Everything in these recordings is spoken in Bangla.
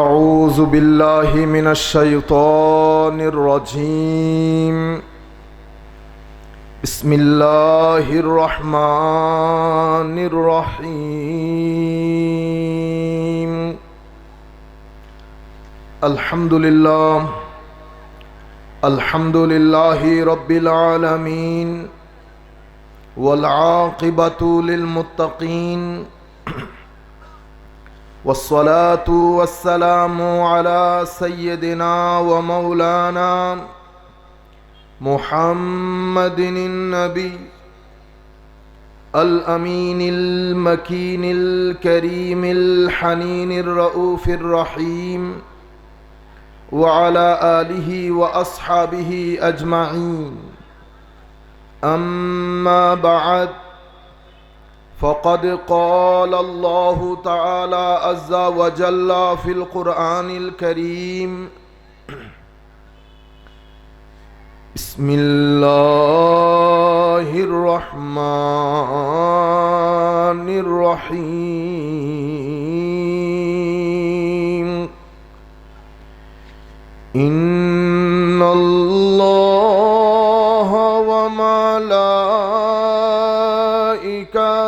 اعوذ باللہ من الشیطان الرجیم بسم اللہ الرحمن الرحیم الحمد للہ الحمد للہ رب العالمین والعاقبة للمتقین والصلاة والسلام على سيدنا ومولانا محمد النبي الأمين المكين الكريم الحنين الرؤوف الرحيم وعلى آله وأصحابه أجمعين. أما بعد فقد قال الله تعالى عز وجل في القرآن الكريم. بسم الله الرحمن الرحيم. إن الله وملائكته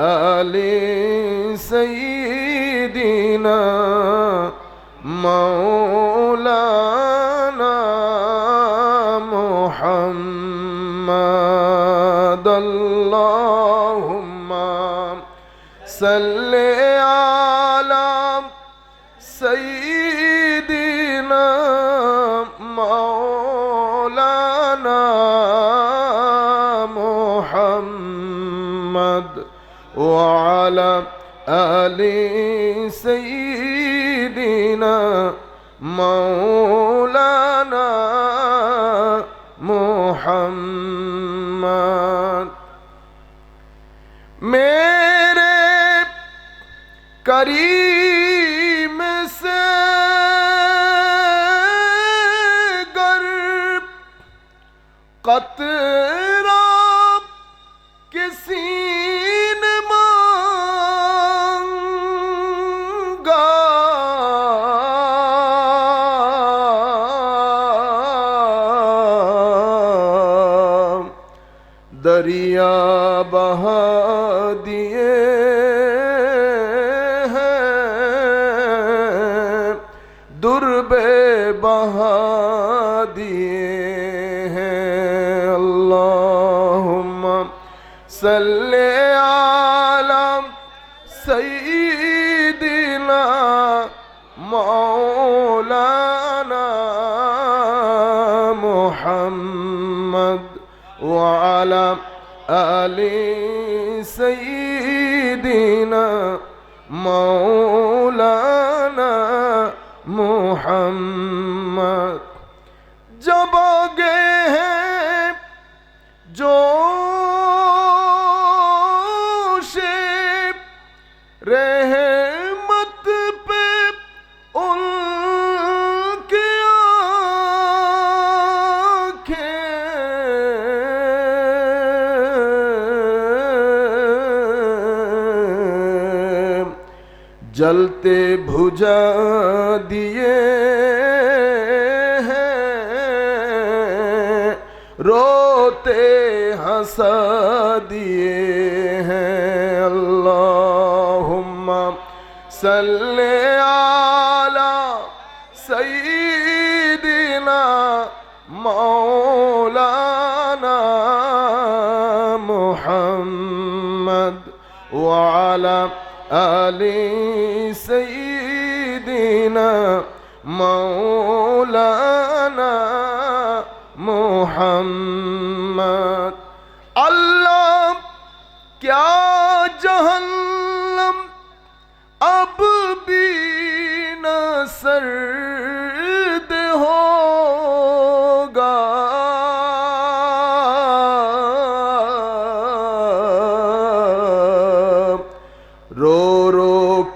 آل سيدنا مولانا محمد اللهم صل আলা আলী। দুর্বে বাহা দিয়ে আল্লাহ সাল্লে আলাম সঈদিনা মৌলানা মোহাম্মদ ওয়ালাম আলি সঈদিনা মৌলানা محمد جلتے بھجا دیے ہیں، روتے ہنسا دیے ہیں۔ اللہم صلی علی سیدنا مولانا محمد وعلی آل سیدنا مولانا محمد۔ اللہ کیا جہنم اب بھی نہ سر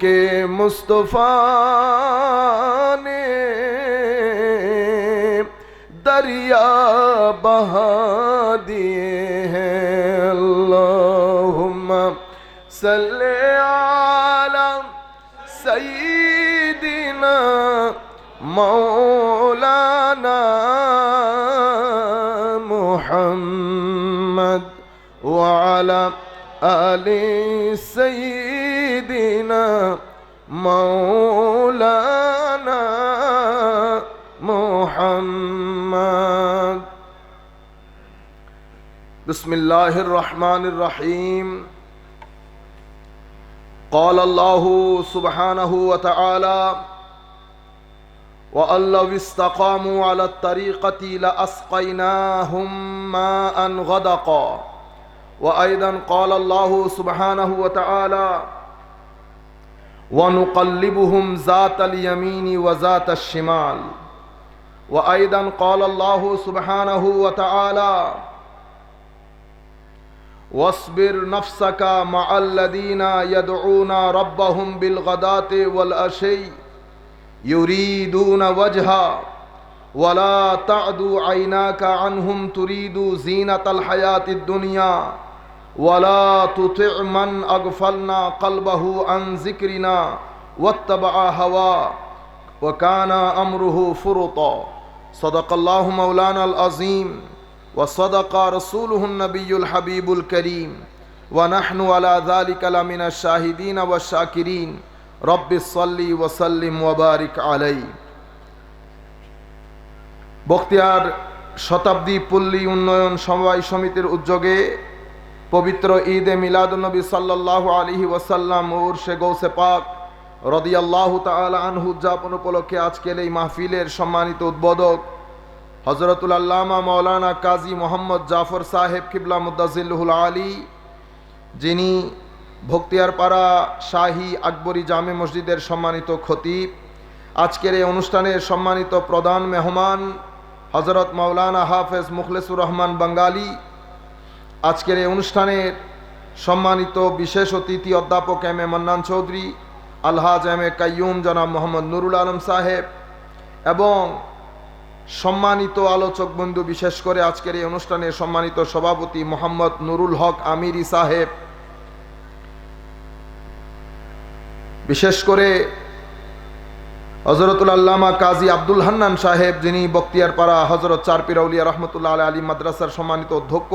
رو کے مصطفیٰ نے دریا بہا دیے ہیں۔ اللہم صلی علی سیدنا مولانا محمد وعلى آل سيدنا مولانا محمد۔ بسم الله الرحمن الرحيم قال الله سبحانه وتعالى وأن لو استقاموا على الطريقة لأسقيناهم ماء غدقا۔ وأيضا قال الله سبحانه وتعالى ونقلبهم ذات اليمين وذات الشمال وأيضا قال الله سبحانه وتعالى واصبر نفسك مع الذين يدعون ربهم بالغداة والعشي يريدون وجها ولا تعد عيناك عنهم تريد زينة الحياة الدنيا ولا تطع من أغفلنا قلبه عن ذكرنا واتبع هواه وكان أمره فرطا. صدق الله مولانا العظيم وصدق رسوله النبي الحبيب الكريم. ونحن على ذلك لمن الشاهدين والشاكرين. رب صل وسلم وبارك عليه. বখতিয়ার শতাব্দী পল্লী উন্নয়ন সমবায় সমিতির উদ্যোগে পবিত্র ঈদে মিলাদুলনবী সাল্লাহ আলহি ওয়াসাল্লাম উর্শে গৌসে পাক রদিয়াল্লাহ তাল আনহু উদযাপন উপলক্ষে আজকের এই মাহফিলের সম্মানিত উদ্বোধক হজরতুল আল্লামা মৌলানা কাজী মোহাম্মদ জাফর সাহেব কিবলা মুদাজিল্লুল আলী, যিনি ভক্তিয়ারপাড়া শাহী আকবরী জামে মসজিদের সম্মানিত খতিব। আজকের এই অনুষ্ঠানের সম্মানিত প্রধান মেহমান হজরত মাওলানা হাফেজ মুখলেসুর রহমান বাঙ্গালী আজকের এই অনুষ্ঠানের সম্মানিত বিশেষ অতিথি অধ্যাপক এম এ মান্নান চৌধুরী, আলহাজ এম এ কাইয়ুম জনাব মোহাম্মদ নুরুল আলম সাহেব এবং সম্মানিত আলোচক বন্ধু বিশেষ করে আজকের এই অনুষ্ঠানে সম্মানিত সভাপতি মোহাম্মদ নুরুল হক আমিরি সাহেব। বিশেষ করে হজরতুল আল্লামা কাজী আব্দুল হান্নান সাহেব, যিনি বক্তিয়ার বক্তিয়ারপাড়া হজরত চারপিরাউলিয়া রহমতুল্লাহ আলী আলী মাদ্রাসার সম্মানিত অধ্যক্ষ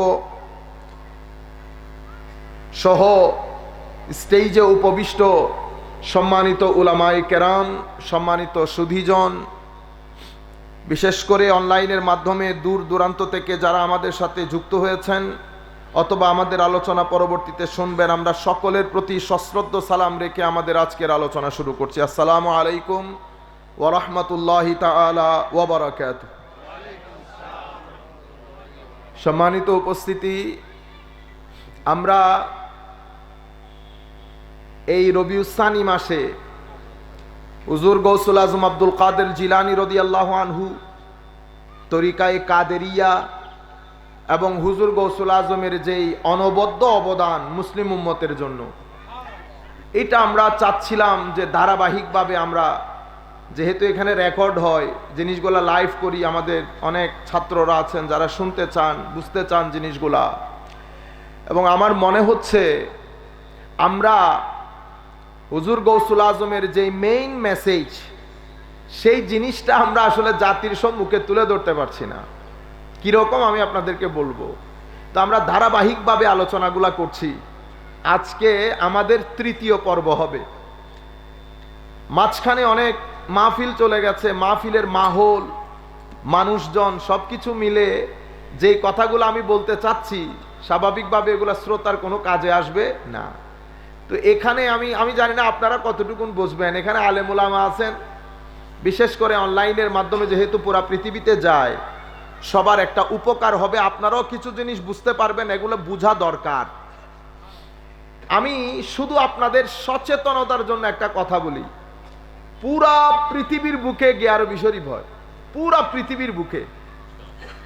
সহ স্টেজে উপবিষ্ট সম্মানিত উলামাই কেরাম, সম্মানিত সুধীজন, বিশেষ করে অনলাইনের মাধ্যমে দূর দূরান্ত থেকে যারা আমাদের সাথে যুক্ত হয়েছেন অথবা আমাদের আলোচনা পরবর্তীতে শুনবেন, আমরা সকলের প্রতি সশ্রদ্ধ সালাম রেখে আমাদের আজকের আলোচনা শুরু করছি। আসসালামু আলাইকুম। ওরহমতুল্লাহি সম্মানিত উপস্থিতি, আমরা এই রবিউসানি মাসে হুজুর গৌসুল আজম আব্দুল কাদের জিলানি রদি আল্লাহ আনহু, তরিকায় কাদেরিয়া এবং হুজুর গৌসুল আজমের যেই অনবদ্য অবদান মুসলিম উম্মতের জন্য, এটা আমরা চাচ্ছিলাম যে ধারাবাহিকভাবে আমরা যেহেতু এখানে রেকর্ড হয়, জিনিসগুলা লাইভ করি, আমাদের অনেক ছাত্ররা আছেন যারা শুনতে চান, বুঝতে চান জিনিসগুলা। এবং আমার মনে হচ্ছে, আমরা হুজুর গৌসুল আজমের যে মেইন মেসেজ সেই জিনিসটা আমরা আসলে জাতির সম্মুখে তুলে ধরতে পারছি না। কীরকম আমি আপনাদেরকে বলব? তো আমরা ধারাবাহিকভাবে আলোচনাগুলা করছি। আজকে আমাদের তৃতীয় পর্ব হবে। মাঝখানে অনেক মাহফিল চলে গেছে, মাহফিলের মাহল, মানুষজন সব কিছু মিলে যে কথাগুলো আমি বলতে চাচ্ছি, স্বাভাবিকভাবে এগুলো শ্রোতার কোনো কাজে আসবে না। তো এখানে আমি আমি জানি না আপনারা কতটুকুন বুঝবেন, এখানে আলেমুলামা আছেন, বিশেষ করে অনলাইনের মাধ্যমে যেহেতু পুরা পৃথিবীতে যায়, সবার একটা উপকার হবে, আপনারাও কিছু জিনিস বুঝতে পারবেন, এগুলো বোঝা দরকার। আমি শুধু আপনাদের সচেতনতার জন্য একটা কথা বলি। পুরা পৃথিবীর বুকে গিয়ারবি শরীফ হয়। পুরা পৃথিবীর বুকে।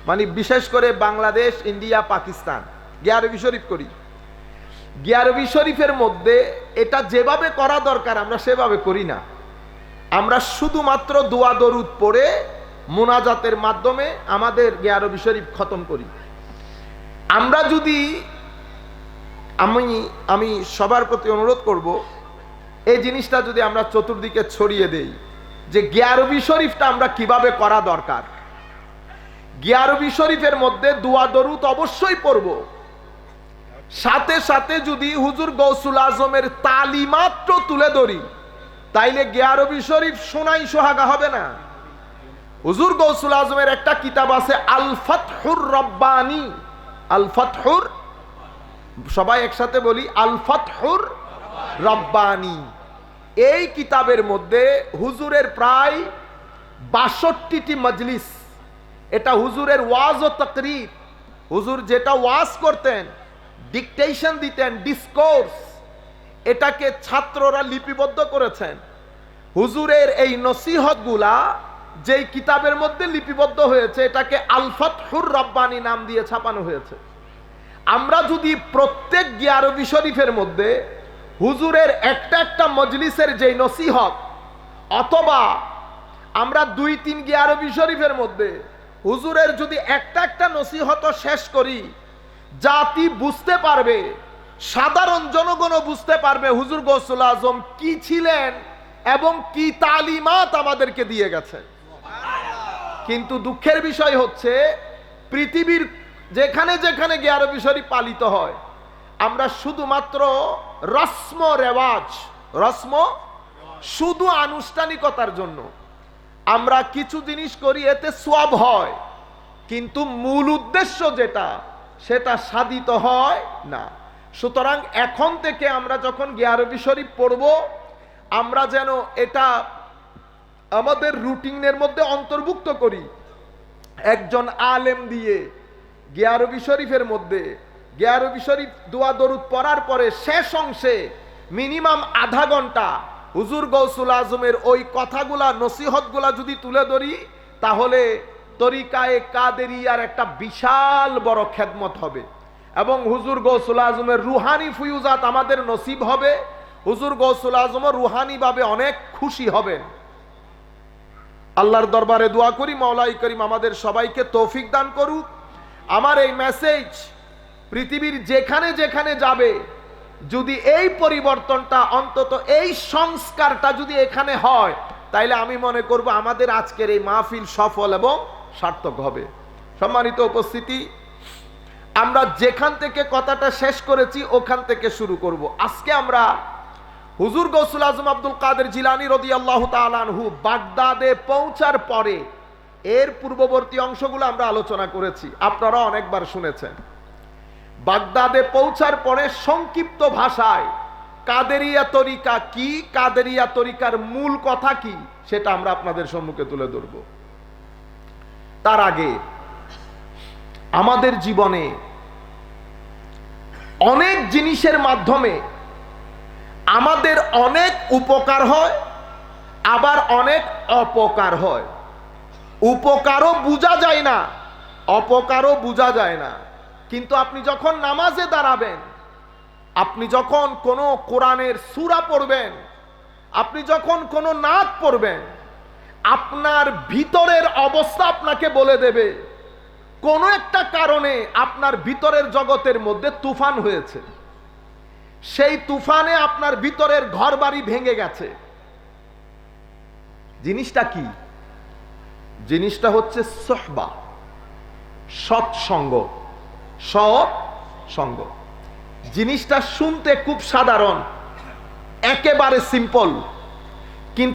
মানে বিশেষ করে বাংলাদেশ, ইন্ডিয়া, পাকিস্তান গিয়ারবি শরীফ করি। গিয়ারবি শরীফের মধ্যে এটা যেভাবে করা দরকার, আমরা সেভাবে করি না। আমরা শুধুমাত্র দোয়া দরুদ পড়ে মোনাজাতের মাধ্যমে আমাদের গিয়ারবি শরীফ খতম করি। আমরা যদি আমি আমি সবার প্রতি অনুরোধ করব এই জিনিসটা যদি আমরা চতুর্দিকে ছড়িয়ে দেই, যে গিয়ারবি শরীফটা আমরা কীভাবে করা দরকার? গিয়ারবি শরীফের মধ্যে দোয়া দরুদ অবশ্যই পড়ব। সাথে সাথে যদি হুজুর গৌসুল আজমের তালিমাত্র তুলে ধরি, তাইলে গিয়ারবি শরীফ সোনাই সোহাগা হবে না। হুজুর গৌসুল আজমের একটা কিতাব আছে, আল ফাতহুর রব্বানি। আল ফাতহুর, সবাই একসাথে বলি, আল ফাতহুর রব্বানি। এই কিতাবের মধ্যে হুজুরের প্রায় বাষট্টিটি মজলিস। এটা হুজুরের ওয়াজ ও তকরির। হুজুর যেটা ওয়াজ করতেন, ডিকটেশন দিতেন, ডিসকোর্স, এটাকে ছাত্ররা লিপিবদ্ধ করেছেন। হুজুরের এই নসিহতগুলা যেই কিতাবের মধ্যে লিপিবদ্ধ হয়েছে, এটাকে আলফাতহুর রব্বানি নাম দিয়ে ছাপানো হয়েছে। আমরা যদি প্রত্যেক গিয়ারবি শরীফের মধ্যে হুজুরের একটা একটা মজলিসের যেই নসিহত, অথবা আমরা দুই তিন গিয়ারবি শরীফের মধ্যে হুজুরের যদি একটা একটা নসিহত শেষ করি, জাতি বুঝতে পারবে, সাধারণ জনগণও বুঝতে পারবে হুজুর গৌসুল আজম কি ছিলেন এবং কি তালিমাত আমাদেরকে দিয়ে গেছে। কিন্তু দুঃখের বিষয় হচ্ছে, পৃথিবীর যেখানে যেখানে গিয়ারবি শরীফ পালিত হয়, আমরা শুধুমাত্র রস্ম রেওয়াজ। রস্ম শুধু আনুষ্ঠানিকতার জন্য। আমরা কিছু জিনিস করি, এতে সব হয়। কিন্তু মূল উদ্দেশ্য যেটা, সেটা সাধিত হয় না। সুতরাং এখন থেকে আমরা যখন গিয়ারবি শরীফ পড়ব, আমরা যেন এটা আমাদের রুটিনের মধ্যে অন্তর্ভুক্ত করি। একজন আলেম দিয়ে গিয়ারবি শরীফের মধ্যে গিয়ারবি শরীফ দোয়া দরুদ পড়ার পরে শেষ অংশে মিনিমাম আধা ঘণ্টা হুজুর গৌসুল আজমের ওই কথাগুলা, নসিহতগুলা যদি তুলে ধরি, তাহলে তরিকায়ে কাদেরিয়ার একটা বিশাল বড় খেদমত হবে। এবং হুজুর গৌসুল আজমের রুহানি ফুয়ুজাত আমাদের নসিব হবে। হুজুর গৌসুল আজম রুহানিভাবে অনেক খুশি হবেন। আল্লাহর দরবারে দোয়া করি মাওলাই করিম আমাদের সবাইকে তৌফিক দান করুক। আমার এই মেসেজ পৃথিবীর যেখানে যেখানে যাবে, যদি এই পরিবর্তনটা অন্তত এই সংস্কারটা যদি এখানে হয়, তাইলে আমি মনে করব আমাদের আজকের এই মাহফিল সফল এবং সার্থক হবে। সম্মানিত উপস্থিতি, আমরা যেখান থেকে কথাটা শেষ করেছি, ওখান থেকে শুরু করব। আজকে আমরা হুজুর গৌসুল আজম আব্দুল কাদের জিলানি রদি আল্লাহ তালানহু বাগদাদে পৌঁছার পরে এর পূর্ববর্তী অংশগুলো আমরা আলোচনা করেছি। আপনারা অনেকবার শুনেছেন। বাগদাদে পৌঁছার পরে সংক্ষিপ্ত ভাষায়, কাদেরিয়া তরিকা কি? কাদেরিয়া তরিকার মূল কথা কি? সেটা আমরা আপনাদের সম্মুখে তুলে ধরব। তার আগে, আমাদের জীবনে অনেক জিনিসের মাধ্যমে আমাদের অনেক উপকার হয়, আবার অনেক অপকার হয়। উপকারও বোঝা যায় না, অপকারও বোঝা যায় না। কিন্তু আপনি যখন নামাজে দাঁড়াবেন, আপনি যখন কোনো কোরআনের সুরা পড়বেন, আপনি যখন কোনো নাচ পড়বেন, আপনার ভিতরের অবস্থা আপনাকে বলে দেবে। কোনো একটা কারণে আপনার ভিতরের জগতের মধ্যে তুফান হয়েছে। সেই তুফানে আপনার ভিতরের ঘর বাড়ি ভেঙে গেছে। জিনিসটা কি? জিনিসটা হচ্ছে সহবা, সৎসঙ্গ। সৎ সঙ্গ। জিনিসটা শুনতে খুব সাধারণ একেবারে সিম্পল কিন্তু